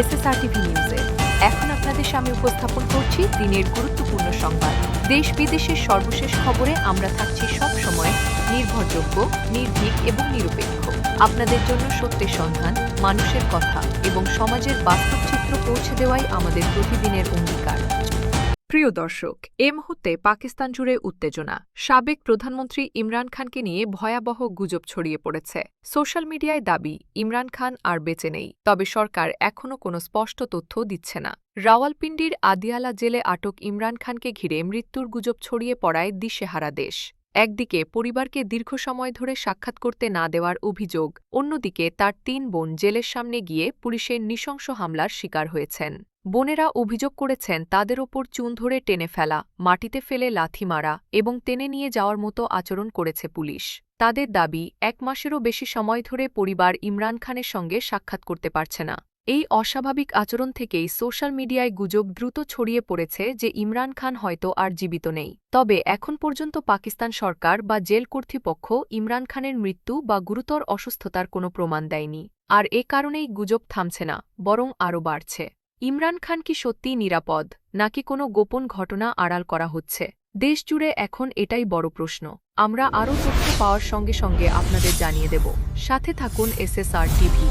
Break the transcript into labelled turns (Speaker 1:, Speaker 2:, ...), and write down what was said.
Speaker 1: SSR TV নিউজে। এখন আপনাদের সামনে উপস্থাপন করছি দিনের গুরুত্বপূর্ণ সংবাদ। দেশ বিদেশের সর্বশেষ খবরে আমরা থাকছি সব সময় নির্ভরযোগ্য, নির্ভীক এবং নিরপেক্ষ। আপনাদের জন্য সত্যের সন্ধান, মানুষের কথা এবং সমাজের বাস্তব চিত্র পৌঁছে দেওয়াই আমাদের প্রতিদিনের অঙ্গীকার। প্রিয় দর্শক, এ মুহূর্তে পাকিস্তান জুড়ে উত্তেজনা। সাবেক প্রধানমন্ত্রী ইমরান খানকে নিয়ে ভয়াবহ গুজব ছড়িয়ে পড়েছে। সোশ্যাল মিডিয়ায় দাবি, ইমরান খান আর বেঁচে নেই। তবে সরকার এখনও কোনো স্পষ্ট তথ্য দিচ্ছে না। রাওয়ালপিন্ডির আদিয়ালা জেলে আটক ইমরান খানকে ঘিরে মৃত্যুর গুজব ছড়িয়ে পড়ায় দিশেহারা দেশ। একদিকে পরিবারকে দীর্ঘ সময় ধরে সাক্ষাৎ করতে না দেওয়ার অভিযোগ, অন্যদিকে তার তিন বোন জেলের সামনে গিয়ে পুলিশের নৃশংস হামলার শিকার হয়েছেন। বোনেরা অভিযোগ করেছেন, তাদের ওপর চুন ধরে টেনে ফেলা, মাটিতে ফেলে লাথি মারা এবং টেনে নিয়ে যাওয়ার মতো আচরণ করেছে পুলিশ। তাদের দাবি, এক মাসেরও বেশি সময় ধরে পরিবার ইমরান খানের সঙ্গে সাক্ষাৎ করতে পারছে না। এই অস্বাভাবিক আচরণ থেকেই সোশ্যাল মিডিয়ায় গুজব দ্রুত ছড়িয়ে পড়েছে যে ইমরান খান হয়তো আর জীবিত নেই। তবে এখন পর্যন্ত পাকিস্তান সরকার বা জেল কর্তৃপক্ষ ইমরান খানের মৃত্যু বা গুরুতর অসুস্থতার কোনো প্রমাণ দেয়নি। আর এ কারণেই গুজব থামছে না, বরং আরও বাড়ছে। ইমরান খান কি সত্যিই নিরাপদ, নাকি কোনো গোপন ঘটনা আড়াল করা হচ্ছে? দেশজুড়ে এখন এটাই বড় প্রশ্ন। আমরা আরও তথ্য পাওয়ার সঙ্গে সঙ্গে আপনাদের জানিয়ে দেব। সাথে থাকুন এসএসআর টিভি।